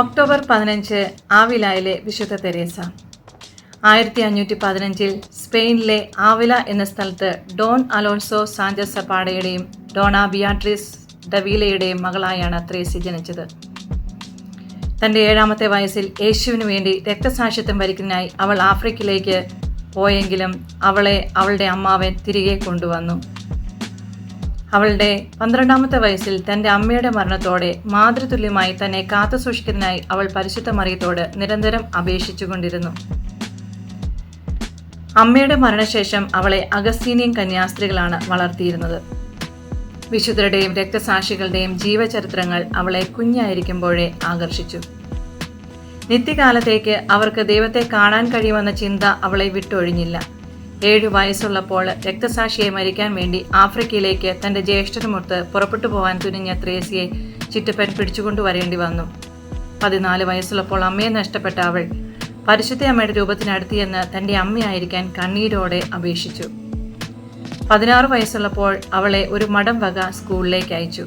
October പതിനഞ്ച് ആവിലായിലെ വിശുദ്ധ Teresa. ആയിരത്തി അഞ്ഞൂറ്റി പതിനഞ്ചിൽ സ്പെയിനിലെ ആവില എന്ന സ്ഥലത്ത് ഡോൺ അലോൺസോ സാഞ്ചസ് സപ്പാടയുടെയും ഡോണ ബിയാട്രിസ് ഡവീലയുടെയും മകളായാണ് ത്രേസി ജനിച്ചത്. തന്റെ ഏഴാമത്തെ വയസ്സിൽ യേശുവിനു വേണ്ടി രക്തസാക്ഷിത്വം വരിക്കുന്നതിനായി അവൾ ആഫ്രിക്കയിലേക്ക് പോയെങ്കിലും അവളെ അവളുടെ അമ്മാവൻ തിരികെ കൊണ്ടുവന്നു. അവളുടെ പന്ത്രണ്ടാമത്തെ വയസ്സിൽ തന്റെ അമ്മയുടെ മരണത്തോടെ മാതൃതുല്യമായി തന്നെ കാത്തു സൂക്ഷിക്കുന്നതിനായി അവൾ പരിശുദ്ധ മറിയത്തോട് നിരന്തരം അപേക്ഷിച്ചുകൊണ്ടിരുന്നു. അമ്മയുടെ മരണശേഷം അവളെ അഗസ്തീനിയൻ കന്യാസ്ത്രീകളാണ് വളർത്തിയിരുന്നത്. വിശുദ്ധരുടെയും രക്തസാക്ഷികളുടെയും ജീവചരിത്രങ്ങൾ അവളെ കുഞ്ഞായിരിക്കുമ്പോഴേ ആകർഷിച്ചു. നിത്യകാലത്തേക്ക് അവർക്ക് ദൈവത്തെ കാണാൻ കഴിയുമെന്ന ചിന്ത അവളെ വിട്ടൊഴിഞ്ഞില്ല. ഏഴു വയസ്സുള്ളപ്പോൾ രക്തസാക്ഷിയെ മരിക്കാൻ വേണ്ടി ആഫ്രിക്കയിലേക്ക് തന്റെ ജ്യേഷ്ഠനുമൊത്ത് പുറപ്പെട്ടു പോകാൻ തുനിഞ്ഞ ത്രേസിയെ ചിറ്റപ്പൻ പിടിച്ചുകൊണ്ടുവരേണ്ടി വന്നു. പതിനാല് വയസ്സുള്ളപ്പോൾ അമ്മയെ നഷ്ടപ്പെട്ട അവൾ പരിശുദ്ധ അമ്മയുടെ രൂപത്തിനടുത്തിയെന്ന് തന്റെ അമ്മയായിരിക്കാൻ കണ്ണീരോടെ അപേക്ഷിച്ചു. പതിനാറ് വയസ്സുള്ളപ്പോൾ അവളെ ഒരു മഠം വക സ്കൂളിലേക്ക് അയച്ചു.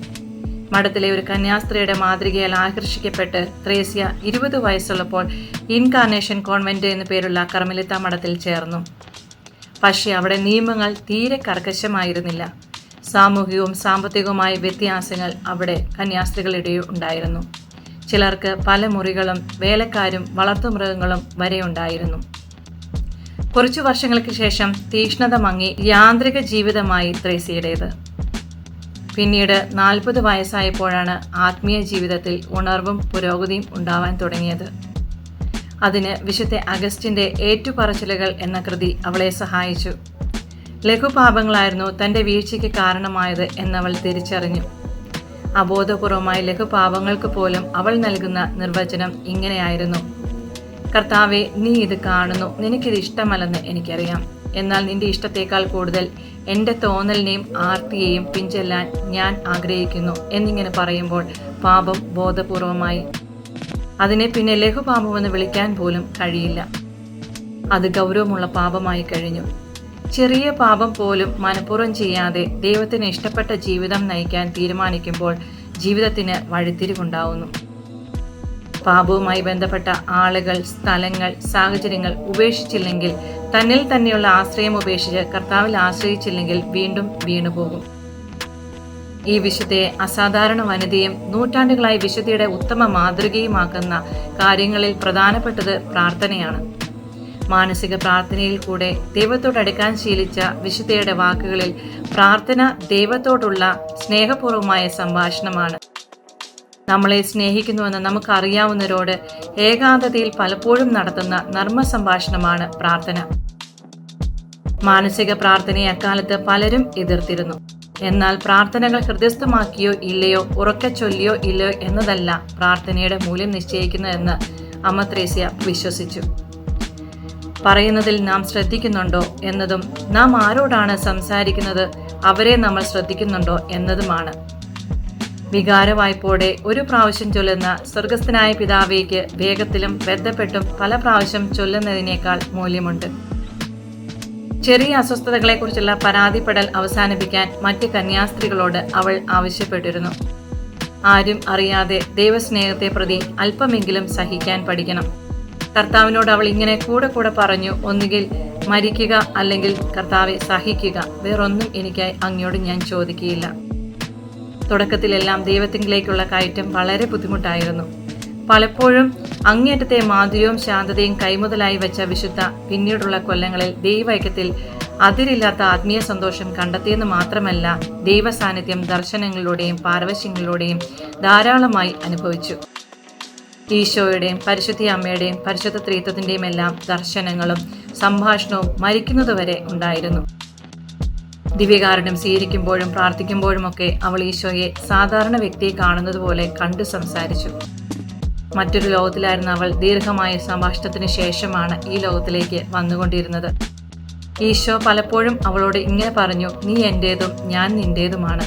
മഠത്തിലെ ഒരു കന്യാസ്ത്രീയുടെ മാതൃകയാൽ ആകർഷിക്കപ്പെട്ട് ത്രേസ്യ ഇരുപത് വയസ്സുള്ളപ്പോൾ ഇൻകാർണേഷൻ കോൺവെന്റ് എന്നു പേരുള്ള കർമ്മലിത്ത മഠത്തിൽ ചേർന്നു. പക്ഷേ അവിടെ നിയമങ്ങൾ തീരെ കർക്കശമായിരുന്നില്ല. സാമൂഹികവും സാമ്പത്തികവുമായ വ്യത്യാസങ്ങൾ അവിടെ കന്യാസ്ത്രീകളിടയിൽ ഉണ്ടായിരുന്നു. ചിലർക്ക് പല മുറികളും വേലക്കാരും വളർത്തുമൃഗങ്ങളും വരെ ഉണ്ടായിരുന്നു. കുറച്ചു വർഷങ്ങൾക്ക് ശേഷം തീക്ഷ്ണത മങ്ങി യാന്ത്രിക ജീവിതമായി ത്രേസിയുടേത് പിന്നീട് നാൽപ്പത് വയസ്സായപ്പോഴാണ് ആത്മീയ ജീവിതത്തിൽ ഉണർവും പുരോഗതിയും ഉണ്ടാവാൻ തുടങ്ങിയത്. അതിന് വിശുദ്ധ അഗസ്റ്റിന്റെ ഏറ്റുപറച്ചിലുകൾ എന്ന കൃതി അവളെ സഹായിച്ചു. ലഘുപാപങ്ങളായിരുന്നു തന്റെ വീഴ്ചയ്ക്ക് കാരണമായത് എന്നവൾ തിരിച്ചറിഞ്ഞു. അബോധപൂർവമായ ലഘുപാപങ്ങൾക്ക് പോലും അവൾ നൽകുന്ന നിർവചനം ഇങ്ങനെയായിരുന്നു. കർത്താവെ നീ ഇത് കാണുന്നു. നിനക്കിത് ഇഷ്ടമല്ലെന്ന് എനിക്കറിയാം. എന്നാൽ നിന്റെ ഇഷ്ടത്തേക്കാൾ കൂടുതൽ എന്റെ തോന്നലിനെയും ആർത്തിയെയും പിഞ്ചെല്ലാൻ ഞാൻ ആഗ്രഹിക്കുന്നു എന്നിങ്ങനെ പറയുമ്പോൾ പാപം ബോധപൂർവമായി അതിനെ പിന്നെ ലഘുപാപമെന്ന് വിളിക്കാൻ പോലും കഴിയില്ല. അത് ഗൗരവമുള്ള പാപമായി കഴിഞ്ഞു. ചെറിയ പാപം പോലും മനഃപൂർവം ചെയ്യാതെ ദൈവത്തിന് ഇഷ്ടപ്പെട്ട ജീവിതം നയിക്കാൻ തീരുമാനിക്കുമ്പോൾ ജീവിതത്തിന് വഴിത്തിരിവുണ്ടാവുന്നു. പാപവുമായി ബന്ധപ്പെട്ട ആളുകൾ സ്ഥലങ്ങൾ സാഹചര്യങ്ങൾ ഉപേക്ഷിച്ചില്ലെങ്കിൽ തന്നിൽ തന്നെയുള്ള ആശ്രയം ഉപേക്ഷിച്ച് കർത്താവിൽ ആശ്രയിച്ചില്ലെങ്കിൽ വീണ്ടും വീണുപോകും. ഈ വിശുദ്ധയെ അസാധാരണ വനിതയും നൂറ്റാണ്ടുകളായി വിശുദ്ധയുടെ ഉത്തമ മാതൃകയുമാക്കുന്ന കാര്യങ്ങളിൽ പ്രധാനപ്പെട്ടത് പ്രാർത്ഥനയാണ്. മാനസിക പ്രാർത്ഥനയിൽ കൂടെ ദൈവത്തോടടുക്കാൻ ശീലിച്ച വിശുദ്ധയുടെ വാക്കുകളിൽ പ്രാർത്ഥന ദൈവത്തോടുള്ള സ്നേഹപൂർവമായ സംഭാഷണമാണ്. നമ്മളെ സ്നേഹിക്കുന്നുവെന്ന് നമുക്കറിയാവുന്നവരോട് ഏകാന്തതയിൽ പലപ്പോഴും നടത്തുന്ന നർമ്മ സംഭാഷണമാണ് പ്രാർത്ഥന. മാനസിക പ്രാർത്ഥനയെ അക്കാലത്ത് പലരും എതിർത്തിരുന്നു. എന്നാൽ പ്രാർത്ഥനകൾ ഹൃദയസ്ഥമാക്കിയോ ഇല്ലയോ ഉറക്കെ ചൊല്ലിയോ ഇല്ലയോ എന്നതല്ല പ്രാർത്ഥനയുടെ മൂല്യം നിശ്ചയിക്കുന്നതെന്ന് അമ്മ ത്രേസ്യ വിശ്വസിച്ചു. പറയുന്നതിൽ നാം ശ്രദ്ധിക്കുന്നുണ്ടോ എന്നതും നാം ആരോടാണ് സംസാരിക്കുന്നത് അവരെ നമ്മൾ ശ്രദ്ധിക്കുന്നുണ്ടോ എന്നതുമാണ്. വികാരവായ്പോടെ ഒരു പ്രാവശ്യം ചൊല്ലുന്ന സ്വർഗസ്ഥനായ പിതാവേക്ക് വേഗത്തിലും ബന്ധപ്പെട്ടും പല പ്രാവശ്യം ചൊല്ലുന്നതിനേക്കാൾ മൂല്യമുണ്ട്. ചെറിയ അസ്വസ്ഥതകളെക്കുറിച്ചുള്ള പരാതിപ്പെടൽ അവസാനിപ്പിക്കാൻ മറ്റ് കന്യാസ്ത്രീകളോട് അവൾ ആവശ്യപ്പെട്ടിരുന്നു. ആരും അറിയാതെ ദൈവസ്നേഹത്തെ പ്രതി അല്പമെങ്കിലും സഹിക്കാൻ പഠിക്കണം. കർത്താവിനോട് അവൾ ഇങ്ങനെ കൂടെ കൂടെ പറഞ്ഞു ഒന്നുകിൽ മരിക്കുക അല്ലെങ്കിൽ കർത്താവെ സഹിക്കുക. വേറൊന്നും എനിക്കായി അങ്ങയോട് ഞാൻ ചോദിക്കുകയില്ല. തുടക്കത്തിലെല്ലാം ദൈവത്തിങ്കിലേക്കുള്ള കയറ്റം വളരെ ബുദ്ധിമുട്ടായിരുന്നു. പലപ്പോഴും അങ്ങേറ്റത്തെ മാധുര്യവും ശാന്തതയും കൈമുതലായി വെച്ച വിശുദ്ധ പിന്നീടുള്ള കൊല്ലങ്ങളിൽ ദൈവൈക്യത്തിൽ അതിരില്ലാത്ത ആത്മീയ സന്തോഷം കണ്ടെത്തിയെന്ന് മാത്രമല്ല ദൈവസാന്നിധ്യം ദർശനങ്ങളിലൂടെയും പാർവശ്യങ്ങളിലൂടെയും ധാരാളമായി അനുഭവിച്ചു. ഈശോയുടെയും പരിശുദ്ധി അമ്മയുടെയും പരിശുദ്ധ ത്രീത്വത്തിന്റെയും എല്ലാം ദർശനങ്ങളും സംഭാഷണവും മരിക്കുന്നതുവരെ ഉണ്ടായിരുന്നു. ദിവ്യകാരനും സ്വീകരിക്കുമ്പോഴും പ്രാർത്ഥിക്കുമ്പോഴുമൊക്കെ അവൾ ഈശോയെ സാധാരണ വ്യക്തിയെ കാണുന്നതുപോലെ കണ്ടു സംസാരിച്ചു. മറ്റൊരു ലോകത്തിലായിരുന്ന അവൾ ദീർഘമായ സംഭാഷണത്തിന് ശേഷമാണ് ഈ ലോകത്തിലേക്ക് വന്നുകൊണ്ടിരുന്നത്. ഈശോ പലപ്പോഴും അവളോട് ഇങ്ങനെ പറഞ്ഞു നീ എന്റേതും ഞാൻ നിന്റേതുമാണ്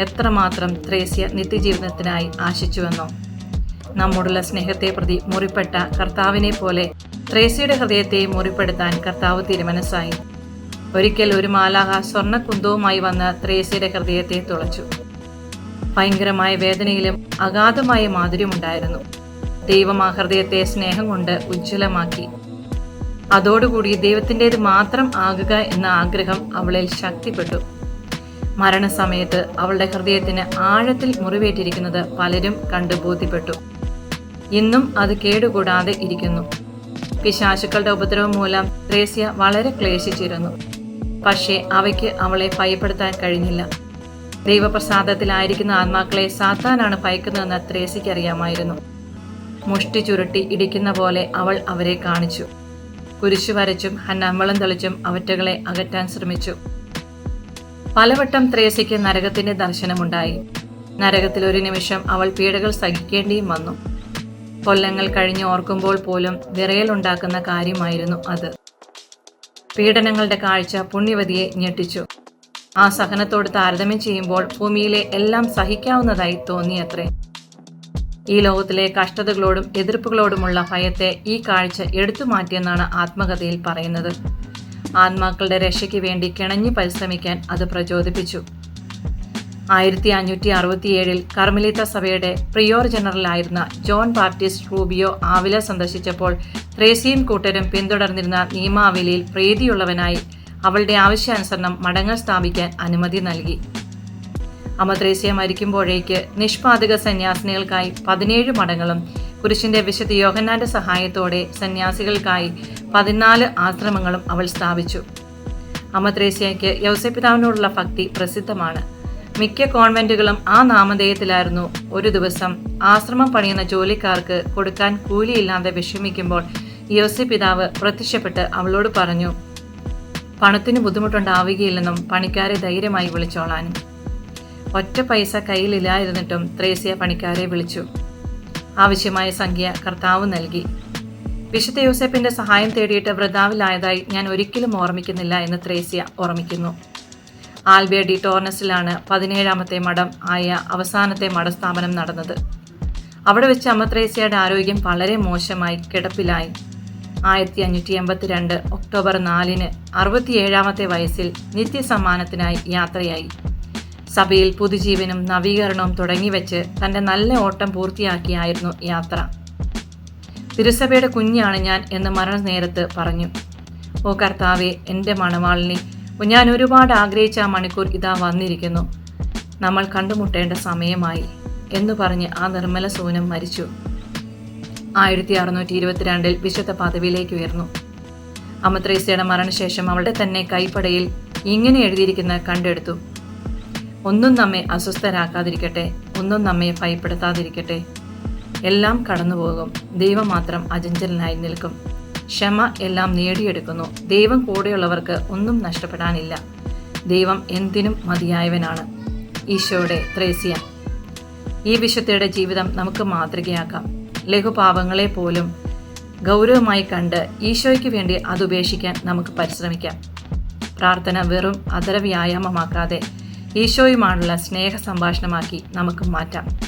എത്രമാത്രം ത്രേസ്യ നിത്യജീവിതത്തിനായി ആശിച്ചുവെന്നോ. നമ്മോടുള്ള സ്നേഹത്തെ പ്രതി മുറിപ്പെട്ട കർത്താവിനെ പോലെ ത്രേസ്യയുടെ ഹൃദയത്തെ മുറിപ്പെടുത്താൻ കർത്താവ് തിരുമനസ്സായി. ഒരിക്കൽ ഒരു മാലാഹ സ്വർണ കുന്തവുമായി വന്ന് ത്രേസ്യയുടെ ഹൃദയത്തെ തുളച്ചു. ഭയങ്കരമായ വേദനയിലും അഗാധമായ മാധുര്യമുണ്ടായിരുന്നു. ദൈവം ആ ഹൃദയത്തെ സ്നേഹം കൊണ്ട് ഉജ്ജ്വലമാക്കി. അതോടുകൂടി ദൈവത്തിന്റെത് മാത്രം ആകുക എന്ന ആഗ്രഹം അവളിൽ ശക്തിപ്പെട്ടു. മരണസമയത്ത് അവളുടെ ഹൃദയത്തിന് ആഴത്തിൽ മുറിവേറ്റിരിക്കുന്നത് പലരും കണ്ടു ബോധ്യപ്പെട്ടു. ഇന്നും അത് കേടുകൂടാതെ ഇരിക്കുന്നു. പിശാശുക്കളുടെ ഉപദ്രവം മൂലം ത്രേസ്യ വളരെ ക്ലേശിച്ചിരുന്നു. പക്ഷേ അവയ്ക്ക് അവളെ ഭയപ്പെടുത്താൻ കഴിഞ്ഞില്ല. ദൈവപ്രസാദത്തിലായിരിക്കുന്ന ആത്മാക്കളെ സാത്താനാണ് ഭയക്കുന്നതെന്ന് ത്രേസ്യയ്ക്ക് അറിയാമായിരുന്നു. മുഷ്ടി ചുരുട്ടി ഇടിക്കുന്ന പോലെ അവൾ അവരെ കാണിച്ചു. കുരിശു വരച്ചും ഹന്നമ്പളം തെളിച്ചും അവറ്റകളെ അകറ്റാൻ ശ്രമിച്ചു. പലവട്ടം ത്രേസയ്ക്ക് നരകത്തിന്റെ ദർശനമുണ്ടായി. നരകത്തിൽ ഒരു നിമിഷം അവൾ പീഡകൾ സഹിക്കേണ്ടിയും വന്നു. കൊല്ലങ്ങൾ കഴിഞ്ഞ് ഓർക്കുമ്പോൾ പോലും വിറയലുണ്ടാക്കുന്ന കാര്യമായിരുന്നു അത്. പീഡനങ്ങളുടെ കാഴ്ച പുണ്യവതിയെ ഞെട്ടിച്ചു. ആ സഹനത്തോട് താരതമ്യം ചെയ്യുമ്പോൾ ഭൂമിയിലെ എല്ലാം സഹിക്കാവുന്നതായി തോന്നിയത്രേ. ഈ ലോകത്തിലെ കഷ്ടതകളോടും എതിർപ്പുകളോടുമുള്ള ഭയത്തെ ഈ കാഴ്ച എടുത്തു മാറ്റിയെന്നാണ് ആത്മകഥയിൽ പറയുന്നത്. ആത്മാക്കളുടെ രക്ഷയ്ക്ക് വേണ്ടി കിണഞ്ഞു പരിശ്രമിക്കാൻ അത് പ്രചോദിപ്പിച്ചു. ആയിരത്തി അഞ്ഞൂറ്റി അറുപത്തിയേഴിൽ കർമ്മലിത്ത സഭയുടെ പ്രിയോർ ജനറലായിരുന്ന ജോൺ ബാപ്റ്റിസ്റ്റ് റൂബിയോ ആവില സന്ദർശിച്ചപ്പോൾ ത്രേസിയും കൂട്ടരും പിന്തുടർന്നിരുന്ന നിയമാവലിയിൽ പ്രീതിയുള്ളവനായി അവളുടെ ആവശ്യാനുസരണം മടങ്ങൾ സ്ഥാപിക്കാൻ അനുമതി നൽകി. അമത്രേസ്യ മരിക്കുമ്പോഴേക്ക് നിഷ്പാതക സന്യാസിനികൾക്കായി പതിനേഴ് മഠങ്ങളും കുരിശിന്റെ വിശുദ്ധ യോഹന്നാന്റെ സഹായത്തോടെ സന്യാസികൾക്കായി പതിനാല് ആശ്രമങ്ങളും അവൾ സ്ഥാപിച്ചു. അമദ്രേസ്യയ്ക്ക് യൗസപിതാവിനോടുള്ള ഭക്തി പ്രസിദ്ധമാണ്. മിക്ക കോൺവെന്റുകളും ആ നാമധേയത്തിലായിരുന്നു. ഒരു ദിവസം ആശ്രമം പണിയുന്ന ജോലിക്കാർക്ക് കൊടുക്കാൻ കൂലിയില്ലാതെ വിഷമിക്കുമ്പോൾ യോസി പിതാവ് പ്രത്യക്ഷപ്പെട്ട് അവളോട് പറഞ്ഞു പണത്തിന് ബുദ്ധിമുട്ടുണ്ടാവുകയില്ലെന്നും പണിക്കാരെ ധൈര്യമായി വിളിച്ചോളാനും. ഒറ്റ പൈസ കയ്യിലില്ലായിരുന്നിട്ടും ത്രേസ്യ പണിക്കാരെ വിളിച്ചു. ആവശ്യമായ സംഖ്യ കർത്താവ് നൽകി. വിശുദ്ധ യൂസഫിന്റെ സഹായം തേടിയിട്ട് വൃതാവിലായതായി ഞാൻ ഒരിക്കലും ഓർമ്മിക്കുന്നില്ല എന്ന് ത്രേസ്യ ഓർമ്മിക്കുന്നു. ആൽബിയ ഡി ടോർണസിലാണ് പതിനേഴാമത്തെ മഠം ആയ അവസാനത്തെ മഠസ്ഥാപനം നടന്നത്. അവിടെ വെച്ച് അമ്മ ത്രേസ്യയുടെ ആരോഗ്യം വളരെ മോശമായി കിടപ്പിലായി. ആയിരത്തി അഞ്ഞൂറ്റി എൺപത്തിരണ്ട് ഒക്ടോബർ നാലിന് അറുപത്തിയേഴാമത്തെ വയസ്സിൽ നിത്യസമ്മാനത്തിനായി യാത്രയായി. സഭയിൽ പുതുജീവനും നവീകരണവും തുടങ്ങിവെച്ച് തന്റെ നല്ല ഓട്ടം പൂർത്തിയാക്കിയായിരുന്നു യാത്ര. തിരുസഭയുടെ കുഞ്ഞാണ് ഞാൻ എന്ന് മരണനേരത്ത് പറഞ്ഞു. ഓ കർത്താവെ എന്റെ മണവാളിനെ ഞാൻ ഒരുപാട് ആഗ്രഹിച്ച ആ മണിക്കൂർ ഇതാ വന്നിരിക്കുന്നു. നമ്മൾ കണ്ടുമുട്ടേണ്ട സമയമായി എന്ന് പറഞ്ഞ് ആ നിർമ്മല സൂനം മരിച്ചു. ആയിരത്തി അറുന്നൂറ്റി ഇരുപത്തിരണ്ടിൽ വിശുദ്ധ പദവിയിലേക്ക് ഉയർന്നു. അമത്രേസ്യയുടെ മരണശേഷം അവളുടെ തന്നെ കൈപ്പടയിൽ ഇങ്ങനെ എഴുതിയിരിക്കുന്ന കണ്ടെടുത്തു. ഒന്നും നമ്മെ അസ്വസ്ഥരാക്കാതിരിക്കട്ടെ ഒന്നും നമ്മെ ഭയപ്പെടുത്താതിരിക്കട്ടെ. എല്ലാം കടന്നുപോകും. ദൈവം മാത്രം അചഞ്ചലനായി നിൽക്കും. ക്ഷമ എല്ലാം നേടിയെടുക്കുന്നു. ദൈവം കൂടെയുള്ളവർക്ക് ഒന്നും നഷ്ടപ്പെടാനില്ല. ദൈവം എന്തിനും മതിയായവനാണ്. ഈശോയുടെ ത്രേസ്യ. ഈ വിശുദ്ധയുടെ ജീവിതം നമുക്ക് മാതൃകയാക്കാം. ലഘുപാപങ്ങളെ പോലും ഗൗരവമായി കണ്ട് ഈശോയ്ക്ക് വേണ്ടി അത് ഉപേക്ഷിക്കാൻ നമുക്ക് പരിശ്രമിക്കാം. പ്രാർത്ഥന വെറും അതര വ്യായാമമാക്കാതെ ഈശോയുമായുള്ള സ്നേഹ സംഭാഷണമാക്കി നമുക്ക് മാറ്റാം.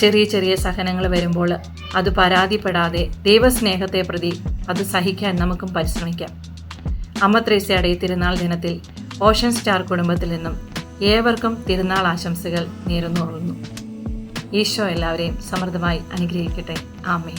ചെറിയ ചെറിയ സഹനങ്ങൾ വരുമ്പോൾ അത് പരാതിപ്പെടാതെ ദൈവസ്നേഹത്തെ പ്രതി അത് സഹിക്കാൻ നമുക്കും പരിശ്രമിക്കാം. അമ്മ ത്രേസ്യയുടെ തിരുനാൾ ദിനത്തിൽ ഓഷൻ സ്റ്റാർ കുടുംബത്തിൽ നിന്നും ഏവർക്കും തിരുനാൾ ആശംസകൾ നേരുന്നു ഈശോ എല്ലാവരെയും സമൃദ്ധമായി അനുഗ്രഹിക്കട്ടെ. ആമേ